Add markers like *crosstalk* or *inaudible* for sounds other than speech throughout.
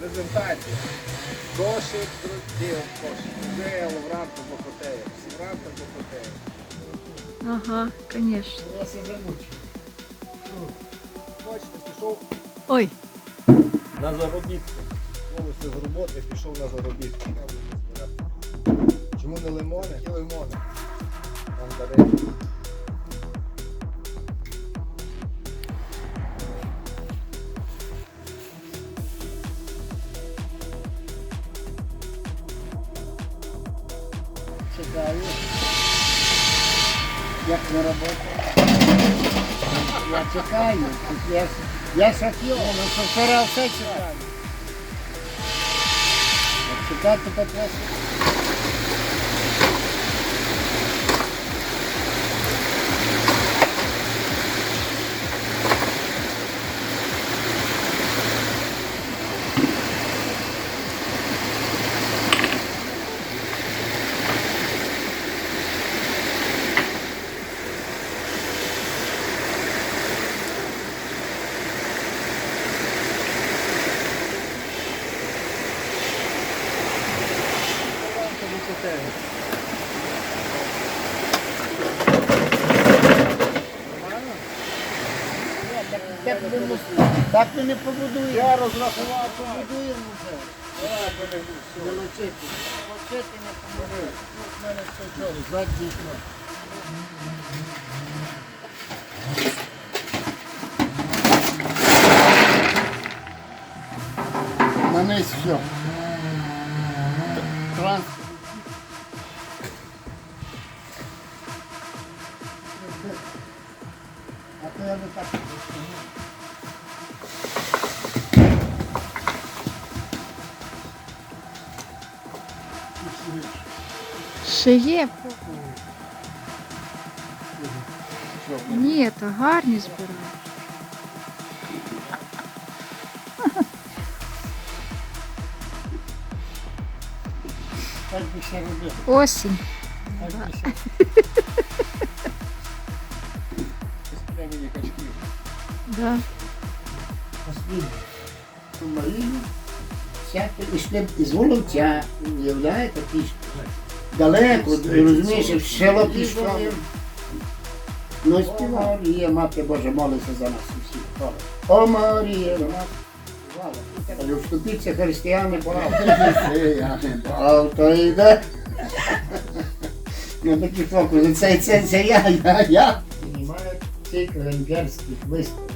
презентація. Кошик, друзі, кошик. Вже вранку похотеє. Всі вранку похотеє. Ага, звісно. Я себе замучив. Бачите, пішов Ой, на заробітки. Вовсе з роботи пішов на заробітки. Чому не лимони? І лимони. Мандарини. Чекаю. Як на роботу. Я чекаю. Я, я шофер, ну шофера все чекаю. Чекати потрібно. Так, ми не- так ми не побудуємо. Я розрахував. Побудуємо вже. Вилучити. Вилучити не побудуємо. Тут в мене все чорно. Два дійсно. На низ все. Транспорт. А то я не так. ще є. Ні, то гарні збирають. Осінь. Ще. Мені качків. Да. Послідно. Малину, всяке, і ще із воловця, уявляєте, пішки. Далеко, розумієш, в село пішло. Ну, співав Марія, мати Божа, молиться за нас усіх. О, Марія, до нас співала. Але вступіться християни, брав. Я то йде. Ну такі фокуси, це, це, це я, я, я Знімають цикл венгерських виставок.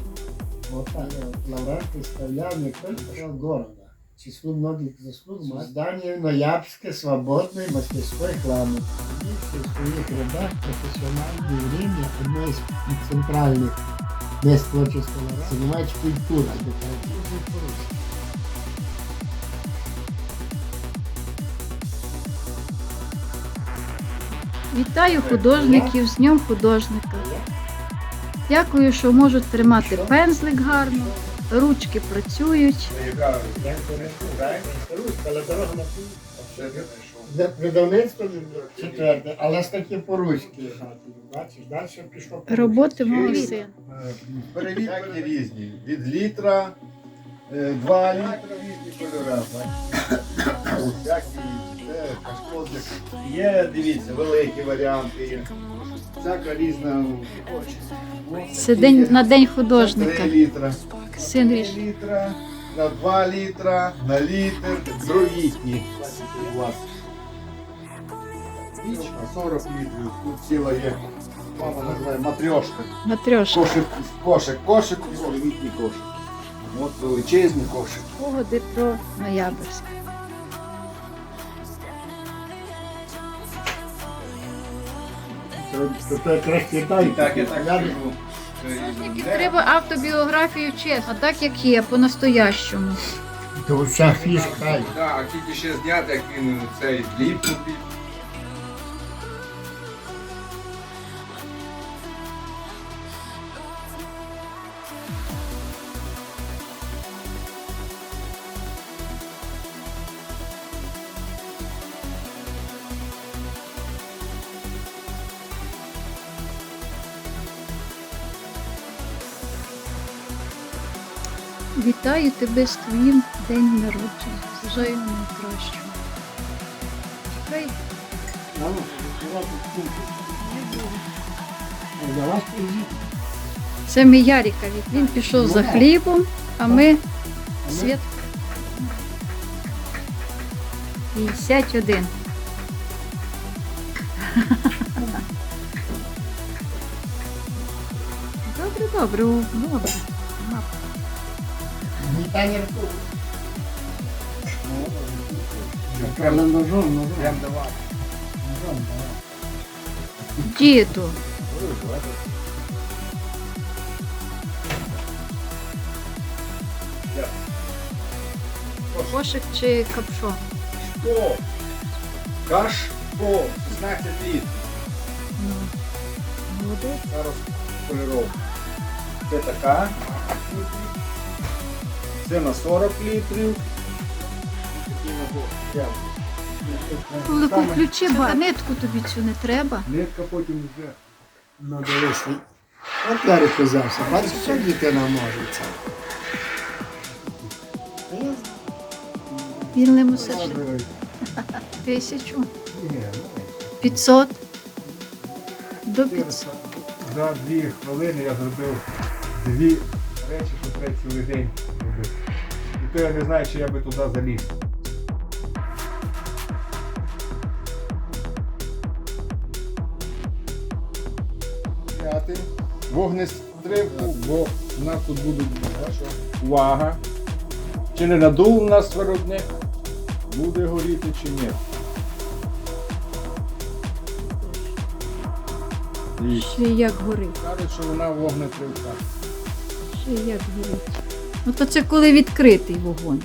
Вот так вот лауреат представлял не только города. Числу многих заслуг создание ноябрьской свободной мастерской рекламы. В своих рядах профессиональное время одно из центральных мест творческого ряда занимает культура, декоративный турист. Вітаю художників з Днем художника. Дякую, що можуть тримати пензлик гарно, ручки працюють. Видавництво четверте, але з такі по-руськи. Бачиш, далі пішло. Роботи мого сина. Перевірки різні. Від літра, е, два літра різні кольори. Є, дивіться, великі варіанти є. Всяка різна. Це день на день художника. літра. Син ріж. літра, на 2 літра, на літр, другітні. У вас. На 40 літрів. Тут ціла є. Мама називає матрьошка. Матрьошка. Кошик, кошик, кошик і літній кошик. От величезний кошик. Погоди про ноябрьськ. Це то якраз кидай. Треба автобіографію чесно, а так як є, по-настоящому. То вся фішка. Так, а тільки ще зняти, як він цей ліпнув. Вітаю тебе з твоїм день народження. Бажаю найкращого. Приїзд. Це мій Яріка. Він пішов за хлібом, а ми свят. 51. *laughs* Добре, добре, добре. Вітання рку. Але ножом, ножом. Прям давай. Ножом, давай. Діду, кошик чи капшо? Що? Каш по 16 літрів. Ну, молодець. Зараз поліровка. Це така. Це на 40 літрів. Я. Велику ключі, ба. нитку тобі цю не треба. Нитка потім вже. Ну, дивись. От Ярик взявся. Бачиш, що дитина може це? Він не мусить тисячу. Ні, 500 до 500. За дві хвилини я зробив дві речі, що цілий день то я не знаю, чи я би туди заліз. П'ятий. Вогнестривку, бо у нас тут будуть увага. Чи не надув у нас виробник? Буде горіти чи ні? Ще як горить. кажуть, що вона вогнетривка. Ще як горить. Ну то це коли відкритий вогонь.